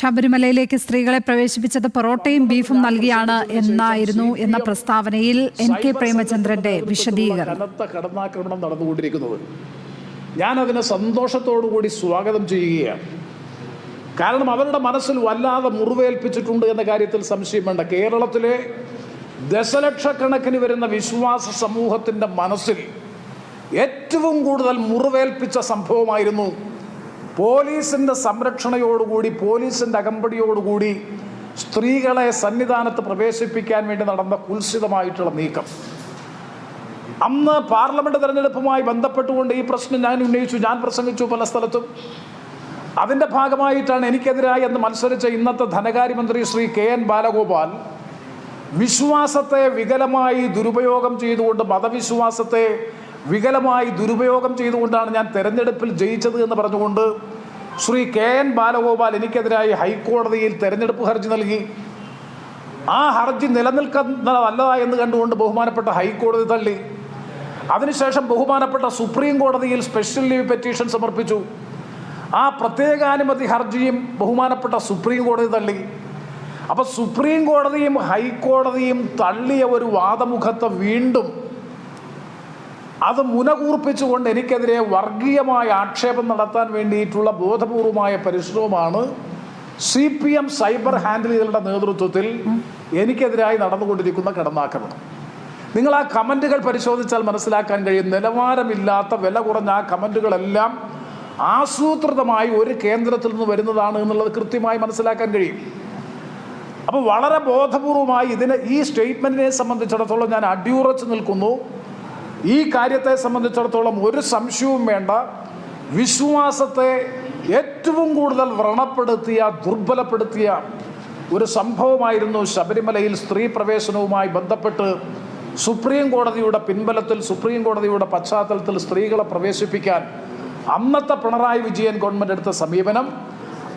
ശബരിമലയിലേക്ക് സ്ത്രീകളെ പ്രവേശിപ്പിച്ചത് പൊറോട്ടയും ബീഫും നൽകിയാണ് എന്നായിരുന്നു എന്ന പ്രസ്താവനയിൽ എൻ കെ പ്രേമചന്ദ്രന്റെ വിശദീകരണം. കനത്ത ഞാൻ നടന്നുകൊണ്ടിരിക്കുന്നത്. ഞാനതിനെ സന്തോഷത്തോടുകൂടി സ്വാഗതം ചെയ്യുകയാണ്. കാരണം അവരുടെ മനസ്സിൽ വല്ലാതെ മുറിവേൽപ്പിച്ചിട്ടുണ്ട് എന്ന കാര്യത്തിൽ സംശയം വേണ്ട. കേരളത്തിലെ ദശലക്ഷക്കണക്കിന് വരുന്ന വിശ്വാസ സമൂഹത്തിന്റെ മനസ്സിൽ ഏറ്റവും കൂടുതൽ മുറിവേൽപ്പിച്ച സംഭവമായിരുന്നു പോലീസിന്റെ സംരക്ഷണയോടുകൂടി പോലീസിന്റെ അകമ്പടിയോടുകൂടി സ്ത്രീകളെ സന്നിധാനത്ത് പ്രവേശിപ്പിക്കാൻ വേണ്ടി നടന്ന കുൽസിതമായിട്ടുള്ള നീക്കം. അന്ന് പാർലമെന്റ് തെരഞ്ഞെടുപ്പുമായി ബന്ധപ്പെട്ടുകൊണ്ട് ഈ പ്രശ്നം ഞാൻ ഉന്നയിച്ചു ഞാൻ പ്രസംഗിച്ചു പല സ്ഥലത്തും. അതിന്റെ ഭാഗമായിട്ടാണ് എനിക്കെതിരായി എന്ന് മത്സരിച്ച ഇന്നത്തെ ധനകാര്യമന്ത്രി ശ്രീ കെ എൻ ബാലഗോപാൽ വിശ്വാസത്തെ വികലമായി ദുരുപയോഗം ചെയ്തുകൊണ്ട് മതവിശ്വാസത്തെ വികലമായി ദുരുപയോഗം ചെയ്തുകൊണ്ടാണ് ഞാൻ തെരഞ്ഞെടുപ്പിൽ ജയിച്ചത് എന്ന് പറഞ്ഞുകൊണ്ട് ശ്രീ കെ എൻ ബാലഗോപാൽ എനിക്കെതിരായി ഹൈക്കോടതിയിൽ തെരഞ്ഞെടുപ്പ് ഹർജി നൽകി. ആ ഹർജി നിലനിൽക്കുന്നതല്ല എന്ന് കണ്ടുകൊണ്ട് ബഹുമാനപ്പെട്ട ഹൈക്കോടതി തള്ളി. അതിനുശേഷം ബഹുമാനപ്പെട്ട സുപ്രീം കോടതിയിൽ സ്പെഷ്യൽ ലീവ് പെറ്റീഷൻ സമർപ്പിച്ചു. ആ പ്രത്യേകാനുമതി ഹർജിയും ബഹുമാനപ്പെട്ട സുപ്രീം കോടതി തള്ളി. അപ്പോൾ സുപ്രീം കോടതിയും ഹൈക്കോടതിയും തള്ളിയ ഒരു വാദമുഖത്തെ വീണ്ടും അത് മുനകൂർപ്പിച്ചുകൊണ്ട് എനിക്കെതിരെ വർഗീയമായ ആക്ഷേപം നടത്താൻ വേണ്ടിയിട്ടുള്ള ബോധപൂർവമായ പരിശ്രമമാണ് സി പി എം സൈബർ ഹാൻഡിലുകളുടെ നേതൃത്വത്തിൽ എനിക്കെതിരായി നടന്നുകൊണ്ടിരിക്കുന്ന കടന്നാക്രമണം. നിങ്ങൾ ആ കമന്റുകൾ പരിശോധിച്ചാൽ മനസ്സിലാക്കാൻ കഴിയും. നിലവാരമില്ലാത്ത വില കുറഞ്ഞ ആ കമന്റുകളെല്ലാം ആസൂത്രിതമായി ഒരു കേന്ദ്രത്തിൽ നിന്ന് വരുന്നതാണ് എന്നുള്ളത് കൃത്യമായി മനസ്സിലാക്കാൻ കഴിയും. അപ്പോൾ വളരെ ബോധപൂർവമായി ഇതിനെ ഈ സ്റ്റേറ്റ്മെന്റിനെ സംബന്ധിച്ചിടത്തോളം ഞാൻ അടിയുറച്ച് നിൽക്കുന്നു. ഈ കാര്യത്തെ സംബന്ധിച്ചിടത്തോളം ഒരു സംശയവും വേണ്ട. വിശ്വാസത്തെ ഏറ്റവും കൂടുതൽ വ്രണപ്പെടുത്തിയ ദുർബലപ്പെടുത്തിയ ഒരു സംഭവമായിരുന്നു ശബരിമലയിൽ സ്ത്രീ പ്രവേശനവുമായി ബന്ധപ്പെട്ട് സുപ്രീം കോടതിയുടെ പിൻബലത്തിൽ സുപ്രീം കോടതിയുടെ പശ്ചാത്തലത്തിൽ സ്ത്രീകളെ പ്രവേശിപ്പിക്കാൻ അന്നത്തെ പിണറായി വിജയൻ ഗവൺമെന്റ് എടുത്ത സമീപനം.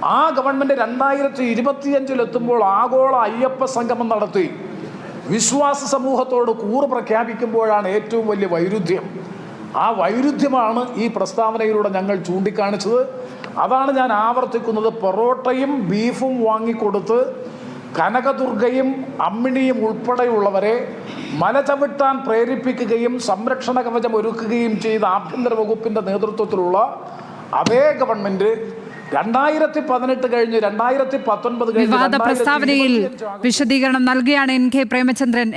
ആ ഗവൺമെന്റ് രണ്ടായിരത്തി ഇരുപത്തിയഞ്ചിലെത്തുമ്പോൾ ആഗോള അയ്യപ്പ സംഗമം നടത്തി. വിശ്വാസ സമൂഹത്തോട് കൂറ് പ്രഖ്യാപിക്കുമ്പോഴാണ് ഏറ്റവും വലിയ വൈരുദ്ധ്യം. ആ വൈരുദ്ധ്യമാണ് ഈ പ്രസ്താവനയിലൂടെ ഞങ്ങൾ ചൂണ്ടിക്കാണിച്ചത്. അതാണ് ഞാൻ ആവർത്തിക്കുന്നത്. പൊറോട്ടയും ബീഫും വാങ്ങിക്കൊടുത്ത് കനകദുർഗയും അമ്മിണിയും ഉൾപ്പെടെയുള്ളവരെ മല ചവിട്ടാൻ പ്രേരിപ്പിക്കുകയും സംരക്ഷണ കവചം ഒരുക്കുകയും ചെയ്ത ആഭ്യന്തര വകുപ്പിന്റെ നേതൃത്വത്തിലുള്ള അതേ ഗവൺമെന്റ് രണ്ടായിരത്തി പതിനെട്ട് കഴിഞ്ഞ് രണ്ടായിരത്തി പത്തൊൻപത് വിവാദ പ്രസ്താവനയിൽ വിശദീകരണം നൽകുകയാണ് എൻ കെ പ്രേമചന്ദ്രൻ.